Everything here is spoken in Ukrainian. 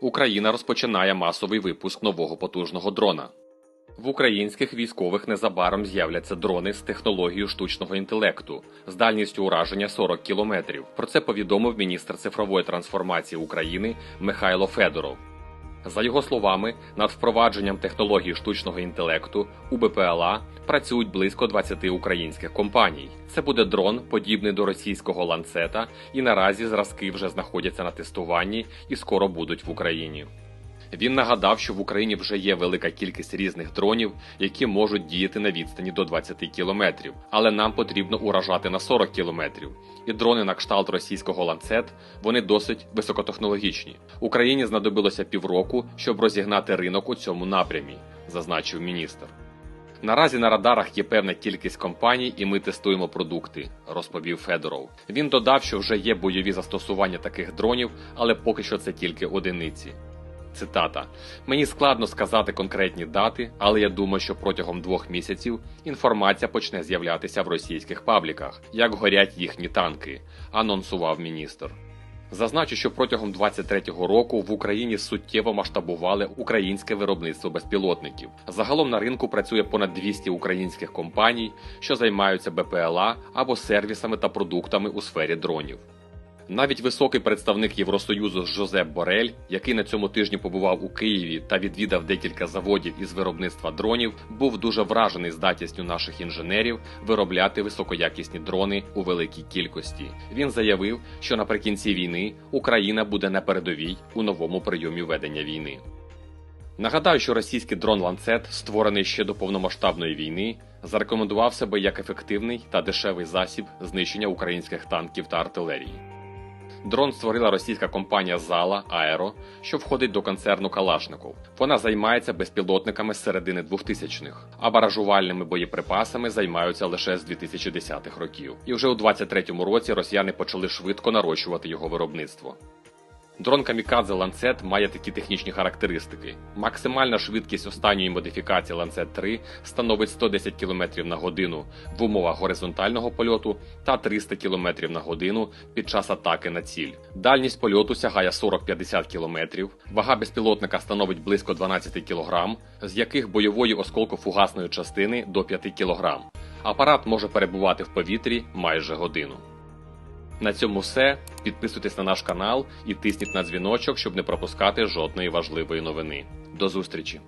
Україна розпочинає масовий випуск нового потужного дрона. В українських військових незабаром з'являться дрони з технологією штучного інтелекту з дальністю ураження 40 кілометрів. Про це повідомив міністр цифрової трансформації України Михайло Федоров. За його словами, над впровадженням технології штучного інтелекту у БПЛА працюють близько 20 українських компаній. Це буде дрон, подібний до російського ланцета, і наразі зразки вже знаходяться на тестуванні і скоро будуть в Україні. Він нагадав, що в Україні вже є велика кількість різних дронів, які можуть діяти на відстані до 20 кілометрів, але нам потрібно уражати на 40 кілометрів. І дрони на кшталт російського ланцет вони досить високотехнологічні. Україні знадобилося півроку, щоб розігнати ринок у цьому напрямі, зазначив міністр. Наразі на радарах є певна кількість компаній, і ми тестуємо продукти, розповів Федоров. Він додав, що вже є бойові застосування таких дронів, але поки що це тільки одиниці. Цитата: Мені складно сказати конкретні дати, але я думаю, що протягом двох місяців інформація почне з'являтися в російських пабліках, як горять їхні танки, анонсував міністр. Зазначу, що протягом 23-го року в Україні суттєво масштабували українське виробництво безпілотників. Загалом на ринку працює понад 200 українських компаній, що займаються БПЛА або сервісами та продуктами у сфері дронів. Навіть високий представник Євросоюзу Жозеп Борель, який на цьому тижні побував у Києві та відвідав декілька заводів із виробництва дронів, був дуже вражений здатністю наших інженерів виробляти високоякісні дрони у великій кількості. Він заявив, що наприкінці війни Україна буде на передовій у новому прийомі ведення війни. Нагадаю, що російський дрон ланцет, створений ще до повномасштабної війни, зарекомендував себе як ефективний та дешевий засіб знищення українських танків та артилерії. Дрон створила російська компанія Зала Аеро, що входить до концерну Калашников. Вона займається безпілотниками з середини 2000-х, а баражувальними боєприпасами займаються лише з 2010-х років. І вже у 23-му році росіяни почали швидко нарощувати його виробництво. Дрон Камікадзе Lancet має такі технічні характеристики. Максимальна швидкість останньої модифікації Lancet 3 становить 110 км на годину в умовах горизонтального польоту та 300 км на годину під час атаки на ціль. Дальність польоту сягає 40-50 км, вага безпілотника становить близько 12 кг, з яких бойової осколко-фугасної частини до 5 кг. Апарат може перебувати в повітрі майже годину. На цьому все. Підписуйтесь на наш канал і тисніть на дзвіночок, щоб не пропускати жодної важливої новини. До зустрічі!